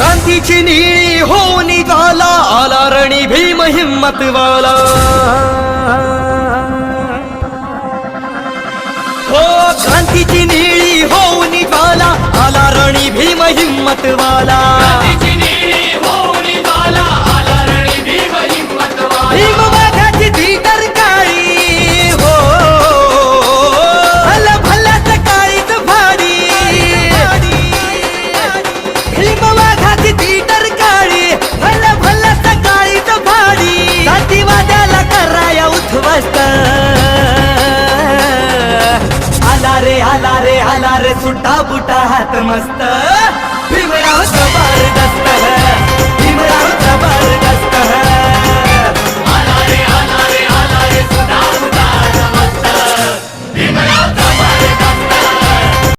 क्रांतीची निळी हो निघाला आला रणी भीम हिम्मतवाला हो क्रांतीची निळी हो निघाला आला रणी भीम हिम्मतवाला आला रे आला रे आला सुटा बुटा हात मस्त.